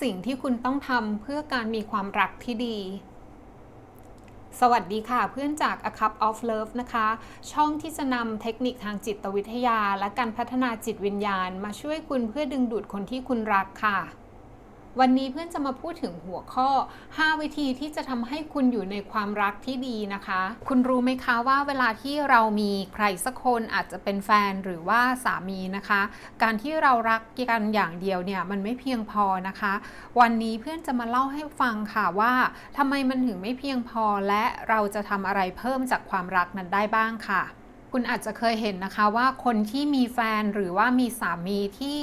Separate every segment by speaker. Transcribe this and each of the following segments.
Speaker 1: สิ่งที่คุณต้องทำเพื่อการมีความรักที่ดี สวัสดีค่ะเพื่อนจาก A Cup of Love นะคะ ช่องที่จะนำเทคนิคทางจิตวิทยา และการพัฒนาจิตวิญญาณ มาช่วยคุณเพื่อดึงดูดคนที่คุณรักค่ะ วันนี้เพื่อนจะมาพูดถึงหัวข้อ 5 วิธีที่จะทำให้คุณอยู่ในความรักที่ดีนะคะ คุณรู้ไหมคะว่าเวลาที่เรามีใครสักคนอาจจะเป็นแฟนหรือว่าสามีนะคะ การที่เรารักกันอย่างเดียวเนี่ยมันไม่เพียงพอนะคะ วันนี้เพื่อนจะมาเล่าให้ฟังค่ะว่าทำไมมันถึงไม่เพียงพอและเราจะทำอะไรเพิ่มจากความรักนั้นได้บ้างค่ะ คุณอาจจะเคยเห็นนะคะว่าคนที่มีแฟนหรือว่ามีสามีที่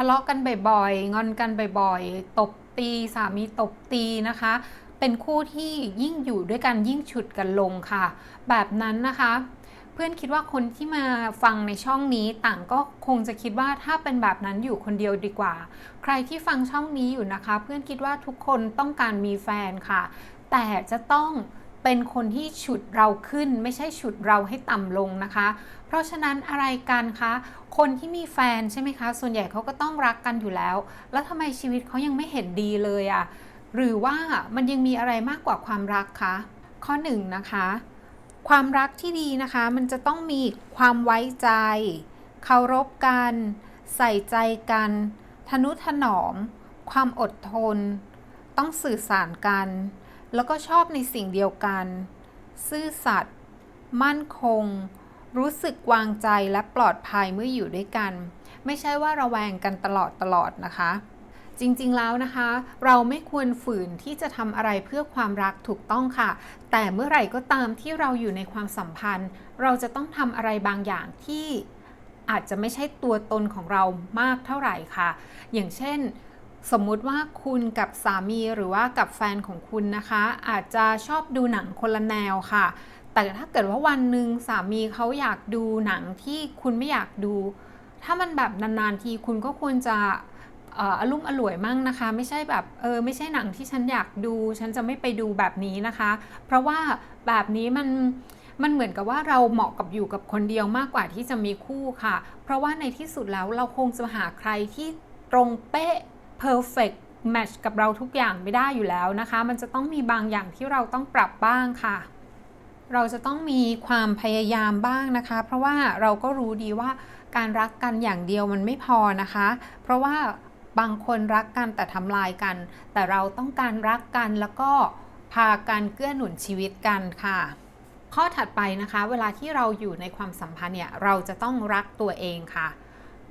Speaker 1: ทะเลาะกันบ่อยๆ งอนกันบ่อยๆ ตบตีสามีตบตีนะคะ เป็นคู่ที่ยิ่งอยู่ด้วยกันยิ่งฉุดกันลงค่ะ แบบนั้นนะคะ เพื่อนคิดว่าคนที่มาฟังในช่องนี้ต่างก็คงจะคิดว่าถ้าเป็นแบบนั้นอยู่คนเดียวดีกว่า ใครที่ฟังช่องนี้อยู่นะคะ เพื่อนคิดว่าทุกคนต้องการมีแฟนค่ะ แต่จะต้อง เป็นคนที่ฉุดเราขึ้น ไม่ใช่ฉุดเราให้ต่ำลงนะคะ เพราะฉะนั้นอะไรกันคะ คนที่มีแฟนใช่ไหมคะ ส่วนใหญ่เขาก็ต้องรักกันอยู่แล้ว แล้วทำไมชีวิตเขายังไม่เห็นดีเลยอะ่ะหรือว่ามันยังมีอะไรมากกว่าความรักคะข้อ1นนะคะ ความรักที่ดีนะคะ มันจะต้องมีความไว้ใจ เคารพกัน ใส่ใจกัน ทนุถนอม ความอดทน ต้องสื่อสารกัน แล้วก็ชอบในสิ่งเดียวกัน ซื่อสัตย์มั่นคง รู้สึกวางใจและปลอดภัยเมื่ออยู่ด้วยกัน ไม่ใช่ว่าระแวงกันตลอดตลอดนะคะ จริงๆแล้วนะคะ เราไม่ควรฝืนที่จะทำอะไรเพื่อความรักถูกต้องค่ะ แต่เมื่อไหร่ก็ตามที่เราอยู่ในความสัมพันธ์ เราจะต้องทำอะไรบางอย่างที่อาจจะไม่ใช่ตัวตนของเรามากเท่าไหร่ค่ะ อย่างเช่น สมมุติว่าคุณกับสามีหรือว่ากับแฟนของคุณนะคะ อาจจะชอบดูหนังคนละแนวค่ะ แต่ถ้าเกิดว่าวันหนึ่งสามีเขาอยากดูหนังที่คุณไม่อยากดู ถ้ามันแบบนานๆทีคุณก็ควรจะเอ่ออารมณ์อร่วยมั่งนะคะ ไม่ใช่แบบเออไม่ใช่หนังที่ฉันอยากดู ฉันจะไม่ไปดูแบบนี้นะคะ เพราะว่าแบบนี้มันมันเหมือนกับว่าเราเหมาะกับอยู่กับคนเดียวมากกว่าที่จะมีคู่ค่ะ เพราะว่าในที่สุดแล้วเราคงจะหาใครที่ตรงเป๊ะ perfect match กับเราทุกอย่างไม่ได้อยู่แล้วนะคะ มันจะต้องมีบางอย่างที่เราต้องปรับบ้างค่ะ เราจะต้องมีความพยายามบ้างนะคะ เพราะว่าเราก็รู้ดีว่าการรักกันอย่างเดียวมันไม่พอนะคะ เพราะว่าบางคนรักกันแต่ทำลายกัน แต่เราต้องการรักกันแล้วก็พากันเกื้อหนุนชีวิตกันค่ะ ข้อถัดไปนะคะ เวลาที่เราอยู่ในความสัมพันธ์เนี่ยเราจะต้องรักตัวเองค่ะ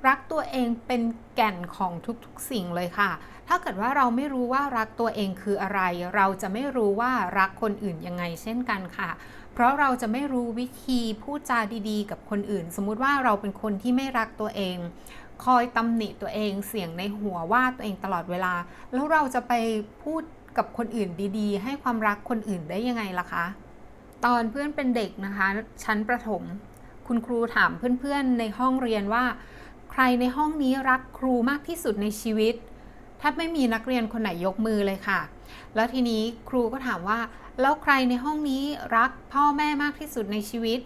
Speaker 1: รักตัวเองเป็นแก่นของทุกๆสิ่งเลยค่ะ ถ้าเกิดว่าเราไม่รู้ว่ารักตัวเองคืออะไร เราจะไม่รู้ว่ารักคนอื่นยังไงเช่นกันค่ะ เพราะเราจะไม่รู้วิธีพูดจาดีๆ กับคนอื่น สมมุติว่าเราเป็นคนที่ไม่รักตัวเอง คอยตำหนิตัวเองเสียงในหัวว่าตัวเองตลอดเวลา แล้วเราจะไปพูดกับคนอื่นดีๆ ให้ความรักคนอื่นได้ยังไงล่ะคะ ตอนเพื่อนเป็นเด็กนะคะ ชั้นประถม คุณครูถามเพื่อนๆในห้องเรียนว่า รในห้องนี้รักครูมากที่สุดในชีวิตถ้าไม่มีนักเรียนคนไหนยกมือเลยค่ะ แล้วทีนี้ครูก็ถามว่า แล้วใครในห้องนี้รักพ่อแม่มากที่สุดในชีวิต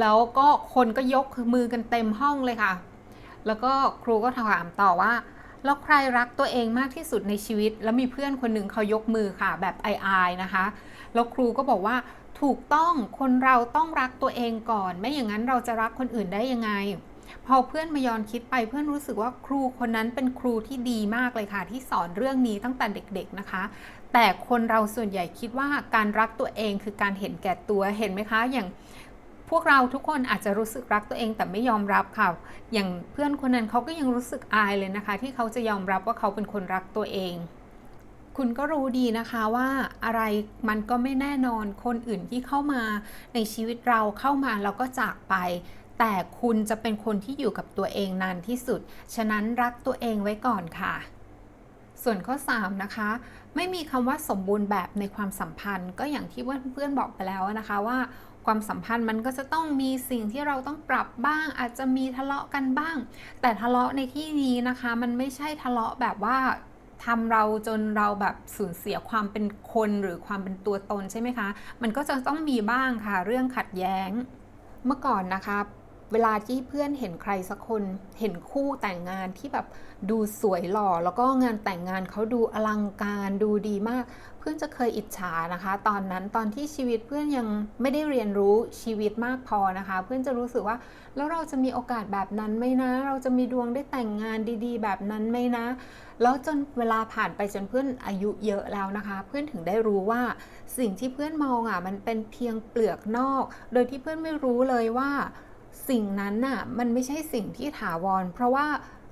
Speaker 1: แล้วก็คนก็ยกมือกันเต็มห้องเลยค่ะ แล้วก็ครูก็ถามต่อว่า แล้วใครรักตัวเองมากที่สุดในชีวิต แล้วมีเพื่อนคนหนึ่งเขายกมือค่ะ แบบอายๆนะคะ แล้วครูก็บอกว่าถูกต้องคนเราต้องรักตัวเองก่อน ไม่อย่างนั้นเราจะรักคนอื่นได้ยังไง พอเพื่อนมาย้อนคิดไปเพื่อนรู้สึกว่าครูคนนั้นเป็นครูที่ดีมากเลยค่ะ ที่สอนเรื่องนี้ตั้งแต่เด็กๆนะคะ แต่คนเราส่วนใหญ่คิดว่าการรักตัวเองคือการเห็นแก่ตัวเห็นไหมคะ อย่างพวกเราทุกคนอาจจะรู้สึกรักตัวเองแต่ไม่ยอมรับค่ะ อย่างเพื่อนคนนั้นเขาก็ยังรู้สึกอายเลยนะคะ ที่เขาจะยอมรับว่าเขาเป็นคนรักตัวเองคุณก็รู้ดีนะคะว่าอะไรมันก็ไม่แน่นอนคนอื่นที่เข้ามาในชีวิตเราเข้ามาแล้วก็จากไป แต่คุณจะเป็นคนที่อยู่กับตัวเองนานที่สุด ฉะนั้นรักตัวเองไว้ก่อนค่ะ ส่วนข้อ 3 นะคะ ไม่มีคำว่าสมบูรณ์แบบในความสัมพันธ์ ก็อย่างที่เพื่อนๆบอกไปแล้วนะคะว่าความสัมพันธ์มันก็จะต้องมีสิ่งที่เราต้องปรับบ้าง อาจจะมีทะเลาะกันบ้าง แต่ทะเลาะในที่นี้นะคะ มันไม่ใช่ทะเลาะแบบว่าทำเราจนเราแบบสูญเสียความเป็นคนหรือความเป็นตัวตนใช่ไหมคะ มันก็จะต้องมีบ้างค่ะ เรื่องขัดแย้งเมื่อก่อนนะคะ เวลาที่เพื่อนเห็นใครสักคนเห็นคู่แต่งงานที่แบบดูสวยหล่อ แล้วก็งานแต่งงานเขาดูอลังการดูดีมาก เพื่อนจะเคยอิจฉานะคะ ตอนนั้นตอนที่ชีวิตเพื่อนยังไม่ได้เรียนรู้ชีวิตมากพอนะคะ เพื่อนจะรู้สึกว่าแล้วเราจะมีโอกาสแบบนั้นไหมนะ เราจะมีดวงได้แต่งงานดีๆ แบบนั้นไหมนะ แล้วจนเวลาผ่านไปจนเพื่อนอายุเยอะแล้วนะคะ เพื่อนถึงได้รู้ว่าสิ่งที่เพื่อนมองอะมันเป็นเพียงเปลือกนอก โดยที่เพื่อนไม่รู้เลยว่า สิ่งนั้นน่ะมันไม่ใช่สิ่งที่ถาวร เพราะว่า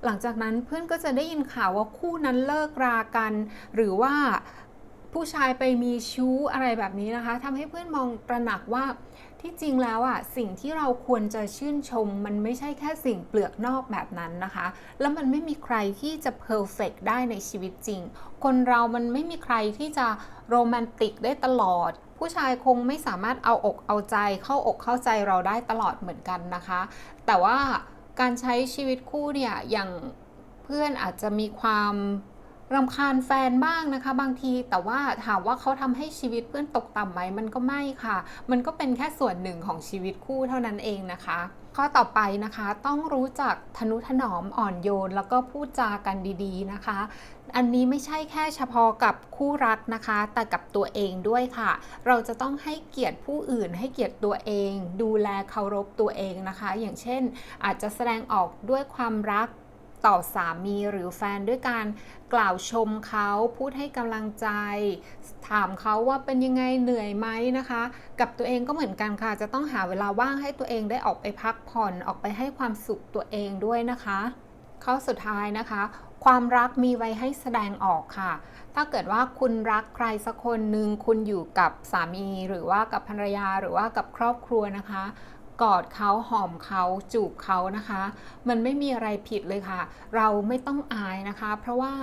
Speaker 1: หลังจากนั้นเพื่อนก็จะได้ยินข่าวว่าคู่นั้นเลิกรากัน หรือว่าผู้ชายไปมีชู้อะไรแบบนี้นะคะทำให้เพื่อนมองตระหนักว่าที่จริงแล้วอะสิ่งที่เราควรจะชื่นชม มันไม่ใช่แค่สิ่งเปลือกนอกแบบนั้นนะคะ แล้วมันไม่มีใครที่จะเพอร์เฟกได้ในชีวิตจริง คนเรามันไม่มีใครที่จะโรแมนติกได้ตลอด ผู้ชายคงไม่สามารถเอาอกเอาใจเข้าอกเข้าใจเราได้ตลอดเหมือนกันนะคะ แต่ว่าการใช้ชีวิตคู่เนี่ยอย่างเพื่อนอาจจะมีความ รำคาญแฟนบ้างนะคะ บางทีแต่ว่าถามว่าเขาทำให้ชีวิตเพื่อนตกต่ำไหมมันก็ไม่ค่ะ มันก็เป็นแค่ส่วนหนึ่งของชีวิตคู่เท่านั้นเองนะคะ ข้อต่อไปนะคะต้องรู้จักทนุถนอมอ่อนโยน แล้วก็พูดจากันดีๆนะคะ อันนี้ไม่ใช่แค่เฉพาะกับคู่รักนะคะ แต่กับตัวเองด้วยค่ะ เราจะต้องให้เกียรติผู้อื่น ให้เกียรติตัวเอง ดูแลเคารพตัวเองนะคะ อย่างเช่น อาจจะแสดงออกด้วยความรัก ต่อสามีหรือแฟนด้วยการกล่าวชมเขาพูดให้กำลังใจ ถามเขาว่าเป็นยังไงเหนื่อยไหมนะคะ กับตัวเองก็เหมือนกันค่ะ จะต้องหาเวลาว่างให้ตัวเองได้ออกไปพักผ่อนออกไปให้ความสุขตัวเองด้วยนะคะข้อสุดท้ายนะคะ ความรักมีไว้ให้แสดงออกค่ะ ถ้าเกิดว่าคุณรักใครสักคนหนึ่งคุณอยู่กับสามีหรือว่ากับภรรยาหรือว่ากับครอบครัวนะคะ กอดเขาหอมเขาจูบเขานะคะ มันไม่มีอะไรผิดเลยค่ะ เราไม่ต้องอายนะคะ เพราะว่า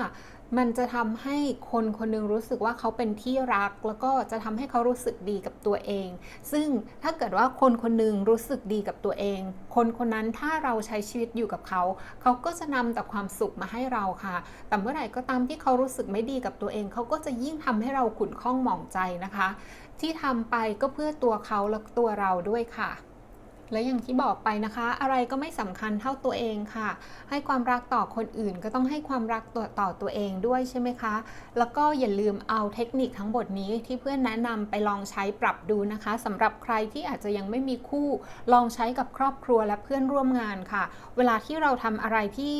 Speaker 1: มันจะทำให้คนคนหนึงรู้สึกว่าเขาเป็นที่รัก แล้วก็จะทำให้เขารู้สึกดีกับตัวเอง ซึ่งถ้าเกิดว่าคนคนหนึงรู้สึกดีกับตัวเอง คนคนนั้นถ้าเราใช้ชีวิตอยู่กับเขา เขาก็จะนำแต่ความสุขมาให้เราค่ะ แต่เมื่อไหร่ก็ตามที่เขารู้สึกไม่ดีกับตัวเอง เขาก็จะยิ่งทำให้เราขุ่นข้องหมองใจนะคะ ที่ทำไปก็เพื่อตัวเขาและตัวเราด้วยค่ะ และอย่างที่บอกไปนะคะ อะไรก็ไม่สำคัญเท่าตัวเองค่ะ ให้ความรักต่อคนอื่นก็ต้องให้ความรักต่อต่อตัวเองด้วยใช่ไหมคะ แล้วก็อย่าลืมเอาเทคนิคทั้งหมดนี้ที่เพื่อนแนะนำไปลองใช้ปรับดูนะคะสำหรับใครที่อาจจะยังไม่มีคู่ ลองใช้กับครอบครัวและเพื่อนร่วมงานค่ะ เวลาที่เราทำอะไรที่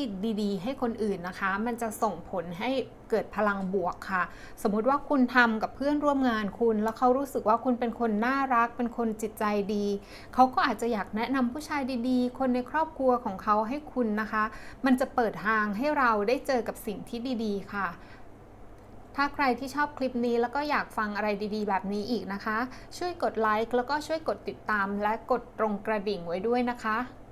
Speaker 1: ดีๆ ให้คนอื่นนะคะ มันจะส่งผลให้เกิดพลังบวกค่ะ สมมุติว่าคุณทำกับเพื่อนร่วมงานคุณ แล้วเขารู้สึกว่าคุณเป็นคนน่ารัก เป็นคนจิตใจดี เขาก็อาจจะอยากแนะนำผู้ชายดีๆ คนในครอบครัวของเขาให้คุณนะคะ มันจะเปิดทางให้เราได้เจอกับสิ่งที่ดีๆ ค่ะ ถ้าใครที่ชอบคลิปนี้แล้วก็อยากฟังอะไรดีๆ แบบนี้อีกนะคะ ช่วยกดไลค์แล้วก็ช่วยกดติดตามและกดตรงกระดิ่งไว้ด้วยนะคะ